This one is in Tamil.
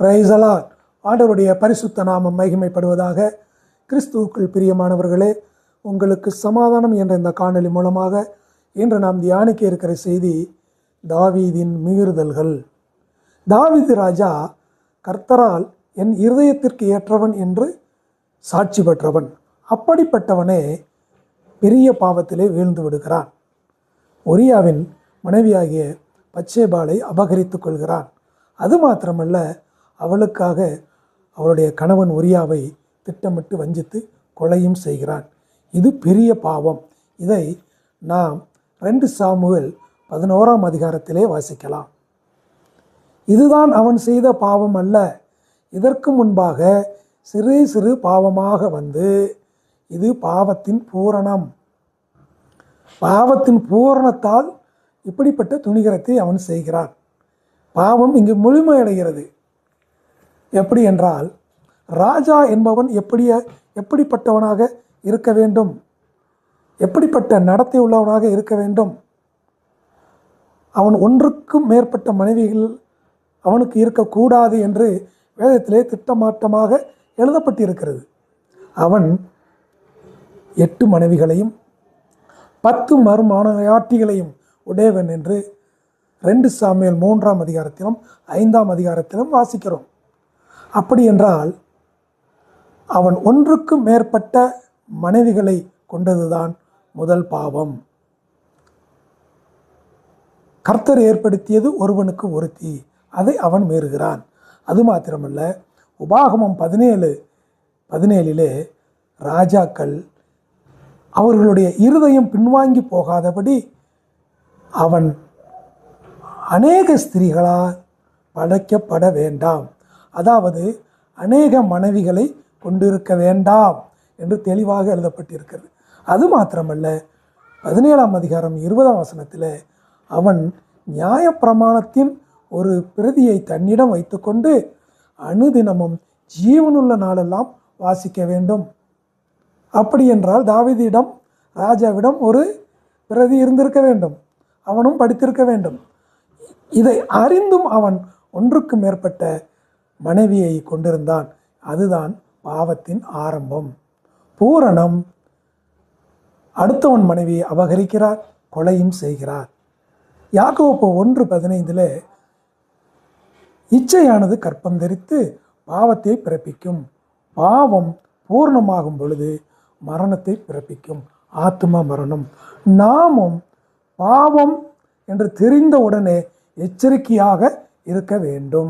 பிரைசலால் ஆண்டவருடைய பரிசுத்த நாமம் மகிமைப்படுவதாக கிறிஸ்துவுக்குள் பிரியமானவர்களே உங்களுக்கு சமாதானம் என்ற இந்த காணொலி மூலமாக இன்று நாம் தியானிக்க இருக்கிற செய்தி தாவீதின் மீறுதல்கள். தாவீது ராஜா கர்த்தரால் என் இருதயத்திற்கு ஏற்றவன் என்று சாட்சி பெற்றவன். அப்படிப்பட்டவனே பெரிய பாவத்திலே வீழ்ந்து விடுகிறான். ஒரியாவின் மனைவியாகிய பச்சேபாலை அபகரித்துக் கொள்கிறான். அது மாத்திரமல்ல அவளுக்காக அவளுடைய கணவன் உரியாவை திட்டமிட்டு வஞ்சித்து கொலையும் செய்கிறான். இது பெரிய பாவம். இதை நாம் ரெண்டு சாமுவேல் பதினோராம் அதிகாரத்திலே வாசிக்கலாம். இதுதான் அவன் செய்த பாவம் அல்ல. இதற்கு முன்பாக சிறு சிறு பாவமாக வந்து இது பாவத்தின் பூரணம். பாவத்தின் பூரணத்தால் இப்படிப்பட்ட துணிகரத்தை அவன் செய்கிறான். பாவம் இங்கு முழுமையடைகிறது. எப்படி என்றால் ராஜா என்பவன் எப்படி எப்படிப்பட்டவனாக இருக்க வேண்டும்? எப்படிப்பட்ட நடத்தை உள்ளவனாக இருக்க வேண்டும்? அவன் ஒன்றுக்கும் மேற்பட்ட மனைவிகள் அவனுக்கு இருக்கக்கூடாது என்று வேதத்திலே திட்டமாட்டமாக எழுதப்பட்டிருக்கிறது. அவன் எட்டு மனைவிகளையும் பத்து மறுமானையாட்டிகளையும் உடையவன் என்று ரெண்டு சாமியல் மூன்றாம் அதிகாரத்திலும் ஐந்தாம் அதிகாரத்திலும் வாசிக்கிறோம். அப்படி என்றால் அவன் ஒன்றுக்கும் மேற்பட்ட மனைவிகளை கொண்டதுதான் முதல் பாவம். கர்த்தர் ஏற்படுத்தியது ஒருவனுக்கு ஒருத்தி அதை அவன் மீறுகிறான். அது மாத்திரமல்ல உபாகமம் பதினேழு பதினேழிலே ராஜாக்கள் அவர்களுடைய இருதயம் பின்வாங்கி போகாதபடி அவன் அநேக ஸ்திரீகளால் படைக்கப்பட வேண்டாம். அதாவது அநேக மனைவிகளை கொண்டிருக்க வேண்டாம் என்று தெளிவாக எழுதப்பட்டிருக்கிறது. அது மாத்திரமல்ல பதினேழாம் அதிகாரம் இருபதாம் வசனத்தில் அவன் நியாயப்பிரமாணத்தின் ஒரு பிரதியை தன்னிடம் வைத்துக்கொண்டு அனுதினமும் ஜீவனுள்ள நாளெல்லாம் வாசிக்க வேண்டும். அப்படி என்றால் தாவிதியிடம் ராஜாவிடம் ஒரு பிரதி இருந்திருக்க வேண்டும். அவனும் படித்திருக்க வேண்டும். இதை அறிந்தும் அவன் ஒன்றுக்கு மேற்பட்ட மனைவியை கொண்டிருந்தான். அதுதான் பாவத்தின் ஆரம்பம். பூரணம். அடுத்தவன் மனைவியை அபகரிக்கிறார் கொலையும் செய்கிறார். யாக்கோப்பு ஒன்று பதினைந்தில் இச்சையானது கற்பம் தரித்து பாவத்தை பிறப்பிக்கும். பாவம் பூர்ணமாகும் பொழுது மரணத்தை பிறப்பிக்கும். ஆத்ம மரணம். நாமும் பாவம் என்று தெரிந்த உடனே எச்சரிக்கையாக இருக்க வேண்டும்.